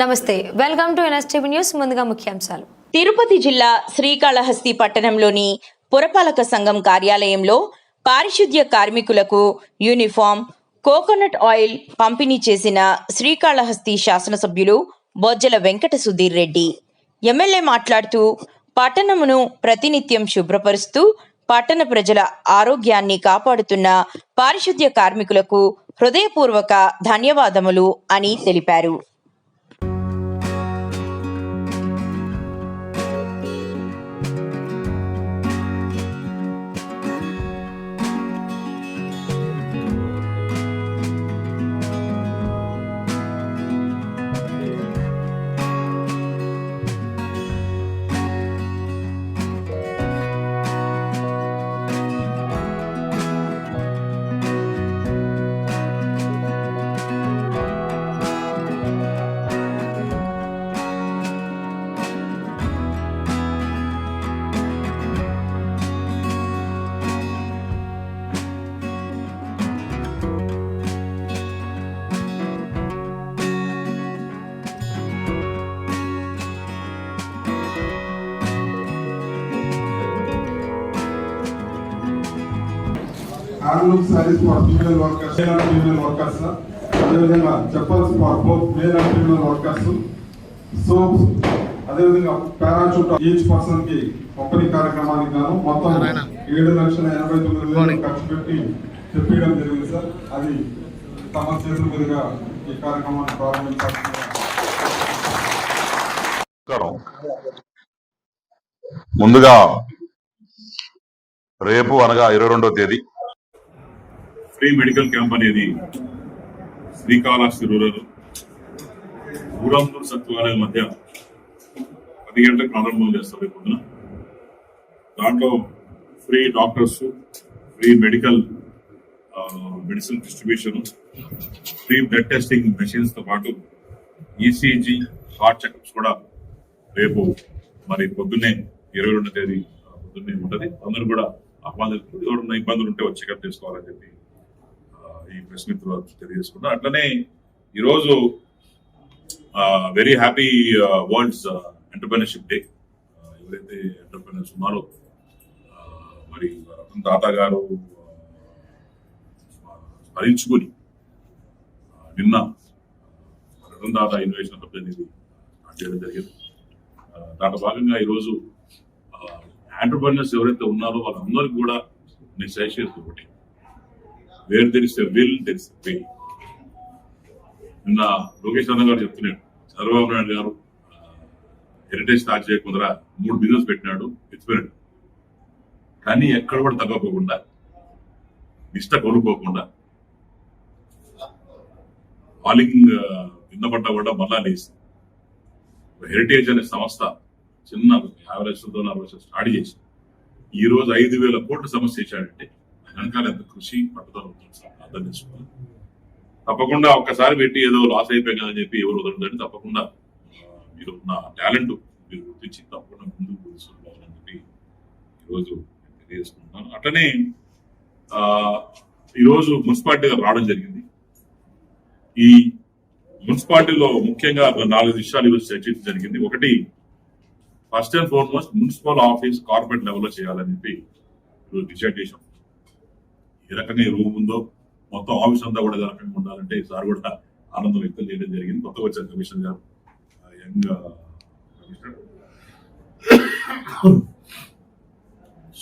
నమస్తే welcome to NSTV news ముందుగా ముఖ్యాంశాలు. తిరుపతి జిల్లా శ్రీకాళహస్తి పట్టణంలోని పురపాలక సంఘం కార్యాలయంలో పారిశుద్ధ్య కార్మికులకు యూనిఫామ్ కోకోనట్ ఆయిల్ పంపిణీ చేసిన శ్రీకాళహస్తి శాసనసభ్యులు బొజ్జల వెంకట సుధీర్ రెడ్డి. ఎమ్మెల్యే మాట్లాడుతూ పట్టణమును ప్రతినిత్యం శుభ్రపరుస్తూ పట్టణ ప్రజల ఆరోగ్యాన్ని కాపాడుతున్న పారిశుద్ధ్య కార్మికులకు హృదయపూర్వక ధన్యవాదములు అని తెలిపారు. Handloom sarees for female workers male and female workers అదేవిధంగా chappals for both male and female workers soaps అదేవిధంగా పారాచూట్ ఈచ్ పర్సన్కి పంపిణీ కార్యక్రమానికి గాను మొత్తం ఏడు లక్షల ఎనభై తొమ్మిది వేలు ఖర్చు పెట్టి తెప్పించడం జరిగింది సార్ అది తమ చేతుల మీదుగా ఈ కార్యక్రమాన్ని నమస్కారం. ముందుగా రేపు అనగా ఇరవై రెండవ తేదీ. ఫ్రీ మెడికల్ క్యాంప్ అనేది శ్రీకాళహస్తి రూరల్ ఊరంపూర్ సత్వాలయం మధ్య పది గంటలకు ప్రారంభం చేస్తారు రేపు పొద్దున. దాంట్లో free doctors free medical medicine distribution free blood testing మెషిన్స్తో పాటు ఈసీజీ హార్ట్ చెకప్స్ కూడా రేపు మరి పొద్దున్నే ఇరవై రెండు తేదీ పొద్దున్నే ఉంటుంది. అందరూ కూడా ఆహ్వానితులు ఎవరున్న ఇబ్బందులు ఉంటే వచ్చి చెకప్ చేసుకోవాలని చెప్పి ఈ ప్రెస్ మీట్ ద్వారా తెలియజేసుకున్నా అట్లనే ఈరోజు very happy worlds entrepreneurship day ఎవరైతే ఎంటర్ప్రినర్స్ ఉన్నారో మరి రతన్ తాత గారు ఆ, స్మరించుకుని నిన్న రతన్ తాత ఇన్వెస్ట్మెంట్ హబ్ అనేది చేయడం జరిగింది. దాంట్లో భాగంగా ఈరోజు ఎంటర్ప్రినర్స్ ఎవరైతే ఉన్నారో వాళ్ళందరికీ కూడా నేను సజెస్ట్ ఒకటి where there is will there is way నిన్న లోకేష్ అన్న గారు చెప్తున్నాడు. చంద్రబాబు నాయుడు గారు హెరిటేజ్ స్టార్ట్ చేయకుండా మూడు బిజినెస్ పెట్టినాడు ఎత్తిపోయాడు కానీ ఎక్కడ కూడా తగ్గకోకుండా నిష్ట కోరుకోకుండా పాలింగ్ కింద పడ్డా కూడా మళ్ళా లేసి హెరిటేజ్ అనే సంస్థ చిన్న యాభై లక్షలతో నలభై లక్షలు స్టార్ట్ చేసి ఈ రోజు ఐదు వేల కోట్లు సమస్య చేశాడంటే వెనకాల ఎంత కృషి పట్టుదల ఉంటుంది సార్ అర్థం చేసుకోవాలి. తప్పకుండా ఒక్కసారి పెట్టి ఏదో లాస్ అయిపోయి కదా అని చెప్పి ఎవరు వదలండి తప్పకుండా మీరు ఉన్న టాలెంట్ మీరు గుర్తించి తప్పకుండా ముందుకు తీసుకుపోవాలని చెప్పి ఈరోజు తెలియజేసుకుంటున్నాను. అట్లనే ఈరోజు మున్సిపాలిటీగా రావడం జరిగింది. ఈ మున్సిపాలిటీలో ముఖ్యంగా నాలుగు విషయాలు ఈరోజు చర్చించడం జరిగింది. ఒకటి first and foremost municipal office corporate లెవెల్లో చేయాలని చెప్పి ఈరోజు డిసైడ్ చేశాం. ఏ రకంగా ఈ రూమ్ ఉందో మొత్తం ఆఫీస్ అంతా కూడా ఏ రకంగా ఉండాలంటే ఈసారి కూడా ఆనందం వ్యక్తం చేయడం జరిగింది. కొత్తగా వచ్చారు కమిషనర్ గారు యంగ్ కమిషనర్.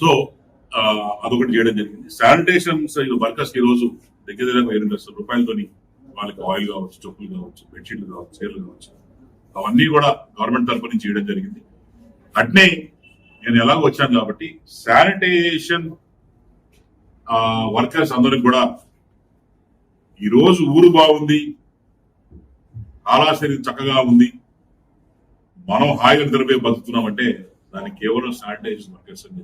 సో అదొకటి చేయడం జరిగింది. శానిటేషన్ వర్కర్స్ ఈ రోజు దగ్గర దగ్గర ఎనిమిది లక్షల రూపాయలతోని వాళ్ళకి ఆయిల్ కావచ్చు చెప్పులు కావచ్చు బెడ్షీట్లు కావచ్చు చీరలు కావచ్చు అవన్నీ కూడా గవర్నమెంట్ తరఫు నుంచి చేయడం జరిగింది. అట్నే నేను ఎలాగో వచ్చాను కాబట్టి శానిటేషన్ వర్కర్స్ అందరికి కూడా ఈ రోజు ఊరు బాగుంది. కాలాశరి చక్కగా ఉంది. మనం హాయిగా నిద్రపోయి బతుకుతున్నామంటే దానికి కేవలం శానిటైజ్ వర్కర్స్ అని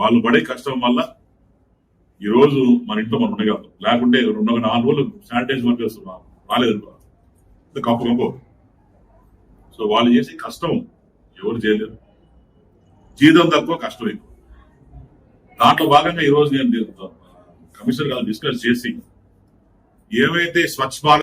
వాళ్ళు పడే కష్టం వల్ల ఈ రోజు మన ఇంట్లో మనం ఉండగలం లేకుంటే రెండు నాలుగు రోజులు శానిటైజ్ వర్కర్స్ రాలేదు కప్పు కప్పు. సో వాళ్ళు చేసే కష్టం ఎవరు చేయలేరు. జీతం తక్కువ కష్టం ఎక్కువ. దాంట్లో భాగంగా ఈ రోజు నేను కమిషనర్ గారు డిస్కస్ చేసి ఏవైతే స్వచ్ఛ భారత్